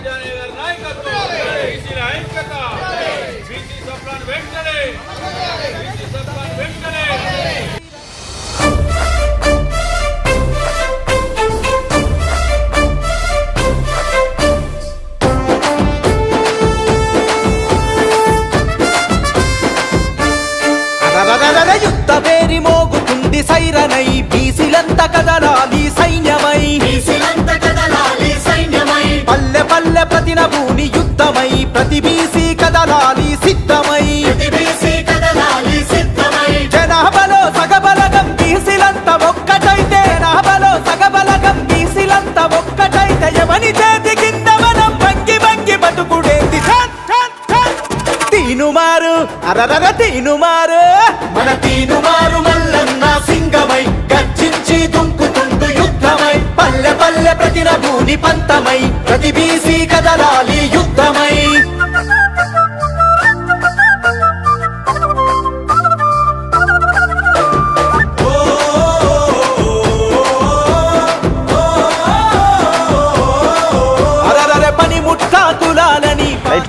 జానయ్య గారి నాయకత్వం బీసీల ఐక్యత బీసీ సప్లాన్ వెంటనే బీసీ సప్లాన్ వెంటనే యుద్ధ పేరి మోగుతుంది సైరనై బీసిలంత కదలాలి. తీనుమారు అరరర తీనుమారు. మన తీనుమారు మల్లన్న సింగమై గర్జించి దుంకుతుండు యుద్ధమై పల్లె పల్లె ప్రతిన భూని పంతమై ప్రతి బీసీ కదలాలి యుద్ధమై.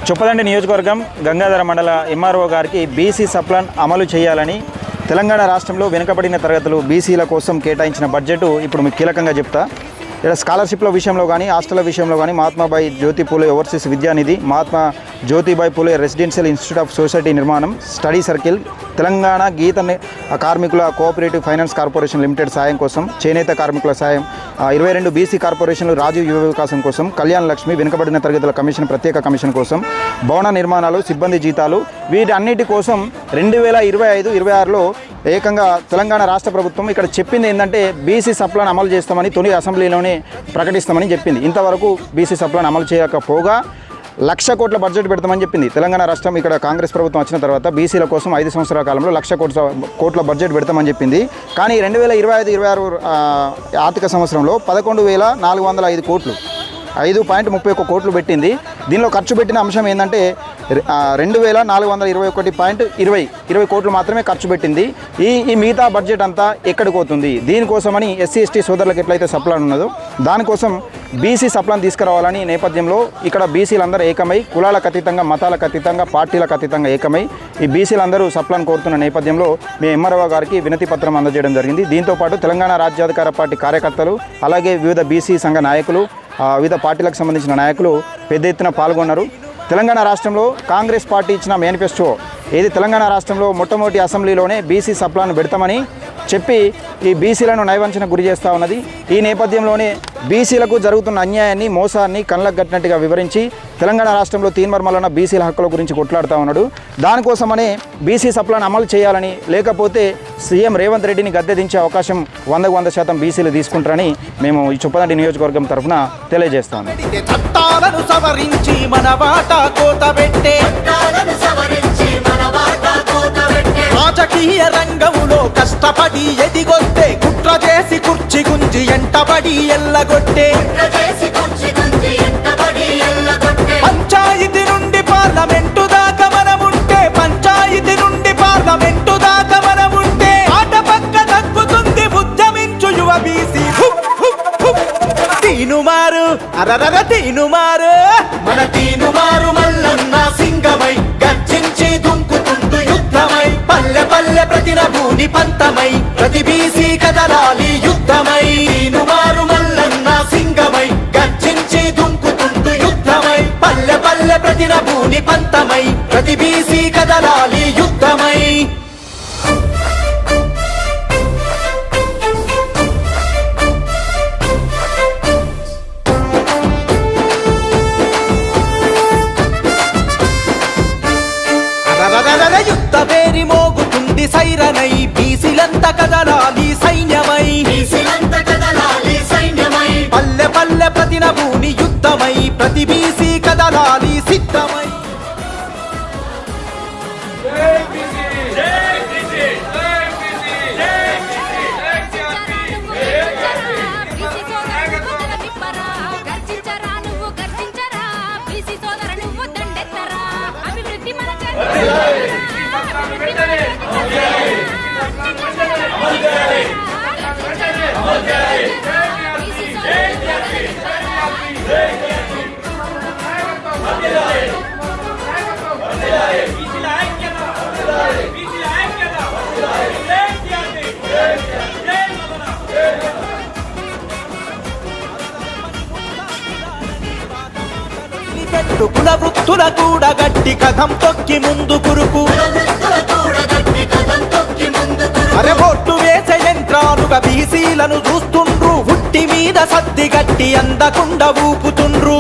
చొప్పదండి నియోజకవర్గం గంగాధర మండల ఎంఆర్ఓ గారికి బీసీ సప్లాన్ అమలు చేయాలని తెలంగాణ రాష్ట్రంలో వెనుకబడిన తరగతులు బీసీల కోసం కేటాయించిన బడ్జెట్ ఇప్పుడు మీకు కీలకంగా చెప్తా. ఇక్కడ స్కాలర్షిప్ల విషయంలో కానీ హాస్టల్ విషయంలో కానీ Mahatma Bai Jyoti Phule overseas Vidyanidhi Mahatma Jyotibai Phule residential institute of society నిర్మాణం స్టడీ సర్కిల్ తెలంగాణ గీత కార్మికుల కోఆపరేటివ్ ఫైనాన్స్ కార్పొరేషన్ లిమిటెడ్ సాయం కోసం చేనేత కార్మికుల సాయం ఇరవై రెండు బీసీ కార్పొరేషన్లు రాజీవ్ యువ వికాసం కోసం కళ్యాణ లక్ష్మి వెనుకబడిన తరగతుల కమిషన్ ప్రత్యేక కమిషన్ కోసం భవన నిర్మాణాలు సిబ్బంది జీతాలు వీటన్నిటి కోసం రెండు వేల ఇరవై ఐదు ఇరవై ఆరులో ఏకంగా తెలంగాణ రాష్ట్ర ప్రభుత్వం ఇక్కడ చెప్పింది ఏంటంటే బీసీ సప్లాన్ అమలు చేస్తామని తొలి అసెంబ్లీలోనే ప్రకటిస్తామని చెప్పింది. ఇంతవరకు బీసీ సప్లాన్ అమలు చేయకపోగా లక్ష కోట్ల బడ్జెట్ పెడతామని చెప్పింది. తెలంగాణ రాష్ట్రం ఇక్కడ కాంగ్రెస్ ప్రభుత్వం వచ్చిన తర్వాత బీసీల కోసం ఐదు సంవత్సరాల కాలంలో లక్ష కోట్ల కోట్ల బడ్జెట్ పెడతామని చెప్పింది. కానీ రెండు వేల ఇరవై ఐదు ఇరవై ఆరు ఆర్థిక సంవత్సరంలో పదకొండు వేల నాలుగు వందల ఐదు కోట్లు ఐదు పాయింట్ ముప్పై ఒక్క కోట్లు పెట్టింది. దీనిలో ఖర్చు పెట్టిన అంశం ఏంటంటే రెండు వేల నాలుగు వందల ఇరవై ఒకటి పాయింట్ ఇరవై ఇరవై కోట్లు మాత్రమే ఖర్చు పెట్టింది. ఈ ఈ మిగతా బడ్జెట్ అంతా ఎక్కడికి పోతుంది? దీనికోసమని ఎస్సీ ఎస్టీ సోదరులకు ఎట్లయితే సప్లాన్ ఉన్నదో దానికోసం బీసీ సప్లాన్ తీసుకురావాలని నేపథ్యంలో ఇక్కడ బీసీలందరూ ఏకమై కులాలకు అతీతంగా మతాలకు అతీతంగా పార్టీలకు అతీతంగా ఏకమై ఈ బీసీలందరూ సప్లాన్ కోరుతున్న నేపథ్యంలో మీ ఎంఆర్ఓ గారికి వినతి పత్రం అందజేయడం జరిగింది. దీంతోపాటు తెలంగాణ రాజ్యాధికార పార్టీ కార్యకర్తలు అలాగే వివిధ బీసీ సంఘ నాయకులు వివిధ పార్టీలకు సంబంధించిన నాయకులు పెద్ద ఎత్తున పాల్గొన్నారు. తెలంగాణ రాష్ట్రంలో కాంగ్రెస్ పార్టీ ఇచ్చిన మేనిఫెస్టో. ఏది తెలంగాణ రాష్ట్రంలో మొట్టమొదటి అసెంబ్లీలోనే బీసీ సప్లాను పెడతామని చెప్పి ఈ బీసీలను నయవంచన గురి చేస్తూ ఉన్నది. ఈ నేపథ్యంలోనే బీసీలకు జరుగుతున్న అన్యాయాన్ని మోసాన్ని కళ్ళకు కట్టినట్టుగా వివరించి తెలంగాణ రాష్ట్రంలో తీన్మర్మలన బీసీల హక్కుల గురించి కొట్లాడుతూ ఉన్నాడు. దానికోసమనే బీసీ సప్లాన్ అమలు చేయాలని లేకపోతే సీఎం రేవంత్ రెడ్డిని గద్దె దించే అవకాశం వందకు వంద శాతం బీసీలు తీసుకుంటారని మేము ఈ చుప్పదండి నియోజకవర్గం తరఫున తెలియజేస్తాము కష్టపడి ఎదిగొస్తే కుట్ర చేసి కుర్చి గుంజి ఎంటబడి ఎల్లగొట్టే. పంచాయతీ నుండి పార్లమెంటు దాకా మనముంటే పంచాయతీ నుండి పార్లమెంటు దాకా మనముంటే. ఆట పక్క తగ్గుతుంది ఉద్యమించు యువ బీసీ. తీనుమారు అరరర ప్రతిన పంతమై ప్రతి బీసీ కదలాలి యుద్ధమై. తీనుమారు మల్లన్న సింగమై గర్జించి దుంకుతుండు యుద్ధమై. పల్లె పల్లె ప్రతిన భూని పంతమై ప్రతి బీసీ కదలాలి యుద్ధమై. కుల వృత్తుల కూడా గట్టి కథం తొక్కి ముందు కురుకు అరే బొట్టు వేసే యంత్రాలుగా బీసీలను చూస్తుండ్రు. ఉట్టి మీద సద్ది గట్టి అందకుండా ఊపుతుండ్రు.